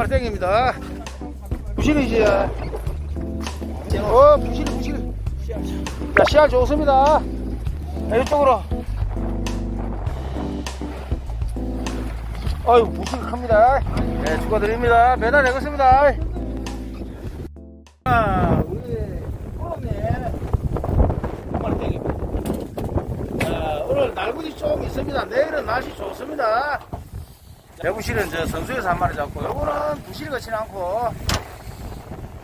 마리 땡깁니다. 부실이지. 어, 부실이, 부실이. 자, 씨알 좋습니다. 자, 이쪽으로. 아유, 부실이 큽니다. 네, 축하드립니다. 매달 내겠습니다. 자, 우리 오늘 한마리 땡깁니다. 자, 오늘 날군이 좀 있습니다. 내일은 날씨 좋습니다. 대부실은 저 성수에서 한 마리 잡고, 요거는 부실 같지는 않고,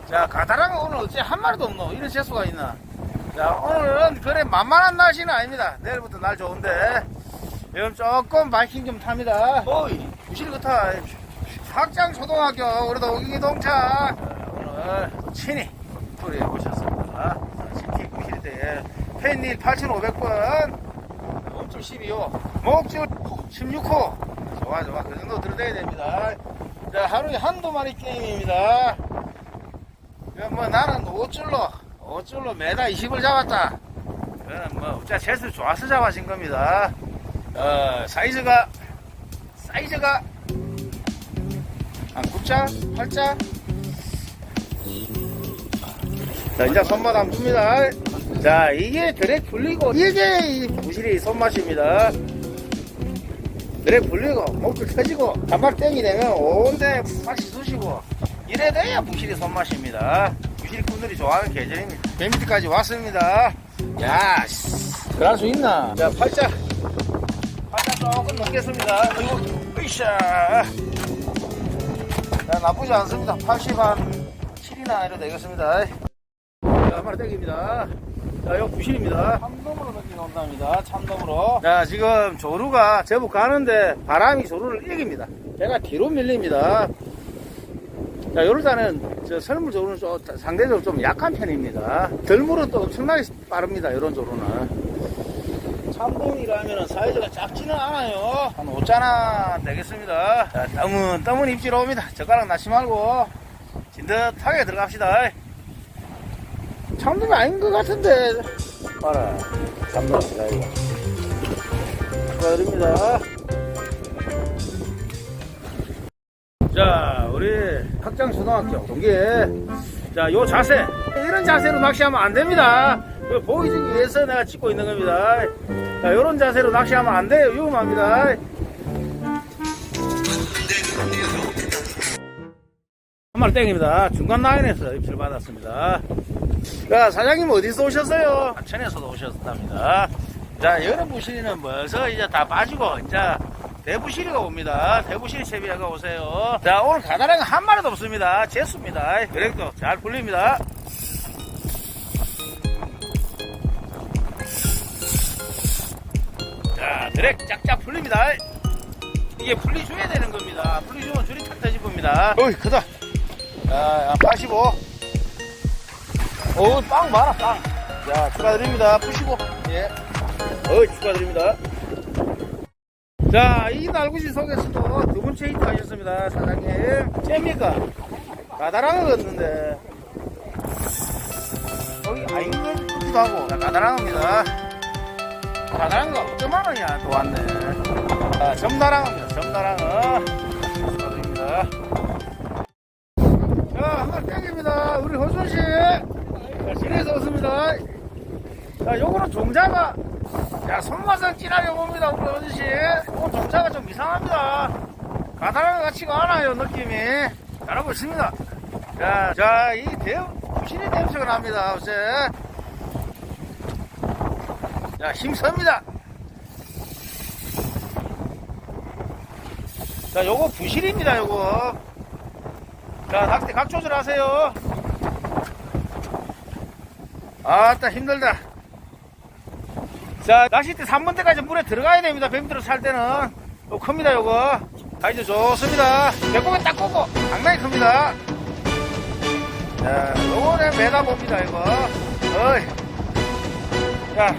자, 가다랑은 오늘 어째 한 마리도 없노? 이런 재수가 있나? 자, 오늘은 그래 만만한 날씨는 아닙니다. 내일부터 날 좋은데, 지금 조금 바이킹 좀 탑니다. 어이, 부실 같아. 학장 초등학교, 우리도 오기기 동차. 오늘 친히 소리해 오셨습니다. 신티 부실대 펜닐 8,500번, 몸줄 12호, 목줄 16호. 좋아, 좋아. 그 정도 들어대야 됩니다. 자, 하루에 한두 마리 게임입니다. 뭐 나는 5줄로, 5줄로 매달 20을 잡았다. 그는 뭐, 진짜 재수 좋아서 잡아진 겁니다. 어, 사이즈가, 사이즈가, 한 9자, 8자. 자, 이제 손맛 한번 줍니다. 자, 이게 드랙 풀리고, 이게 이 부실이 손맛입니다. 드랙 풀리고, 목줄 터지고, 단발 땡이 되면 온데 맛이 쑤시고, 이래 돼야 부실이 손맛입니다. 부실이 꾼들이 좋아하는 계절입니다. 배 밑에까지 왔습니다. 야, 씨, 들어갈 수 있나? 자, 팔자. 팔자 조금 넘겠습니다. 그리고, 으쌰. 자, 나쁘지 않습니다. 80한 7이나 이래 되겠습니다. 땡깁니다. 자, 요 부실입니다. 참돔으로 던진 온답니다. 참돔으로. 자, 지금 조루가 제법 가는데 바람이 조루를 이깁니다. 배가 뒤로 밀립니다. 자, 요럴 때는 저 설물 조루는 좀 상대적으로 좀 약한 편입니다. 덜물은 또 엄청나게 빠릅니다. 요런 조루는. 참돔이라면 사이즈가 작지는 않아요. 한 5자나 되겠습니다. 자, 떠문, 떠문 입지로 옵니다. 젓가락 낚시 말고 진득하게 들어갑시다. 참돔이 아닌 것 같은데. 봐라. 참돔이다, 이거. 축하드립니다. 자, 우리 학장 초등학교 동기에 자, 요 자세. 이런 자세로 낚시하면 안 됩니다. 보여주기 위해서 내가 찍고 있는 겁니다. 자, 요런 자세로 낚시하면 안 돼요. 위험합니다. 한 마리 땡입니다. 중간 라인에서 입질 받았습니다. 자, 사장님 어디서 오셨어요? 하천에서도 오셨답니다. 자, 여름 부실이는 벌써 이제 다 빠지고, 이제 대부실이가 옵니다. 대부실 채비가 오세요. 자, 오늘 가다랑은 한 마리도 없습니다. 재수입니다. 그래도 잘 풀립니다. 자, 드랙 짝짝 풀립니다. 이게 풀리줘야 되는 겁니다. 풀리주면 줄이 탁 터집니다. 어이, 크다. 자, 85. 오, 빵 봐라, 빵. 자, 축하드립니다. 푸시고. 예. 어이, 축하드립니다. 자, 이 날구시 속에서도 두 번째 히트 하셨습니다, 사장님. 잼니까? 가다랑어 걷는데. 거기 아닌 것 같기도 하고, 자, 가다랑어입니다. 가다랑어 5.만 원이야, 또 왔네. 자, 점다랑어입니다, 점다랑어. 축하드립니다. 자, 한번 땡깁니다. 우리 호순씨. 자, 진해서 왔습니다. 자, 요거는 종자가, 야, 손맛은 진하게 봅니다, 우리 호순씨. 오늘 종자가 좀 이상합니다. 가다랑 같지가 않아요, 느낌이. 잘하고 있습니다. 자, 자, 이 대, 부실이 냄새가 납니다, 어제. 자, 힘섭니다. 자, 요거 부실입니다, 요거. 자, 낚대 각 조절하세요. 아따, 힘들다. 자, 낚싯대 3번 때까지 물에 들어가야 됩니다. 뱀들어 살 때는. 요 큽니다, 요거. 사이즈 좋습니다. 배꼽에 딱 꽂고, 상당히 큽니다. 자, 요거는 매다 봅니다, 이거. 어이. 자.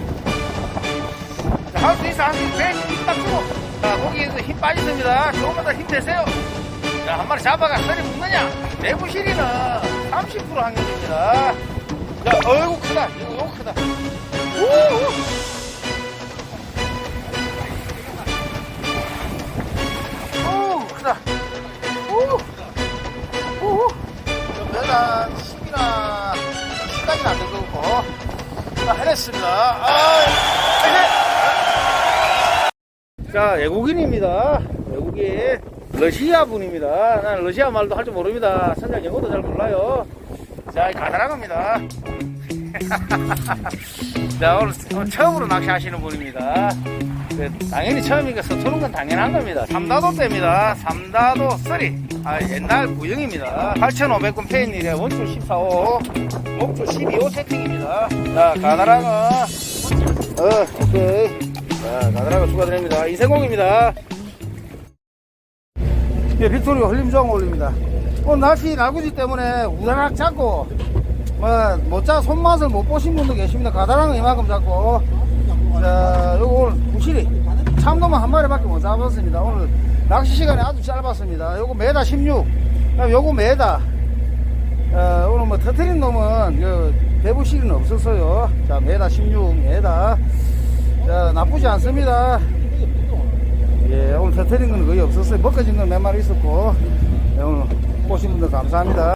자, 할수 있어, 할수 있어. 배힘딱 주고. 자, 거기에서 힘 빠졌습니다. 조금만 더힘 내세요. 자, 한 마리 잡아가 서리 묻느냐? 내부실이는 30% 확률입니다. 자, 어이구, 크다. 이거, 이거 크다. 우 오. 오. 잘했습니다. 아, 이제. 자, 외국인입니다. 외국인. 러시아 분입니다. 나는 러시아 말도 할 줄 모릅니다. 선장 영어도 잘 몰라요. 자, 가다랑합니다. 자, 오늘, 처음으로 낚시하시는 분입니다. 그, 당연히 처음이니까 서투는 건 당연한 겁니다. 삼다도 때입니다. 삼다도 쓰리. 아, 옛날 구형입니다. 8,500건 페인일에 원줄 14호, 목줄 12호 세팅입니다. 자, 가다랑어. 어, 오케이. 자, 가다랑어 추가드립니다. 이생공입니다. 예, 빅토리가 흘림 조항 올립니다. 오늘 날씨 날구지 때문에 우다락 잡고, 뭐, 못자 손맛을 못 보신 분도 계십니다. 가다랑은 이만큼 잡고, 자, 요거 오늘 부실이 참돔은 한 마리밖에 못 잡았습니다. 오늘 낚시 시간이 아주 짧았습니다. 요거 메다 16, 그다음에 요거 메다. 어, 오늘 뭐 터트린 놈은 요 대부실은 없었어요. 자, 메다 16, 메다. 자, 나쁘지 않습니다. 예, 오늘 터트린 건 거의 없었어요. 벗겨진 건 몇 마리 있었고, 예, 오늘 보신 분들 감사합니다.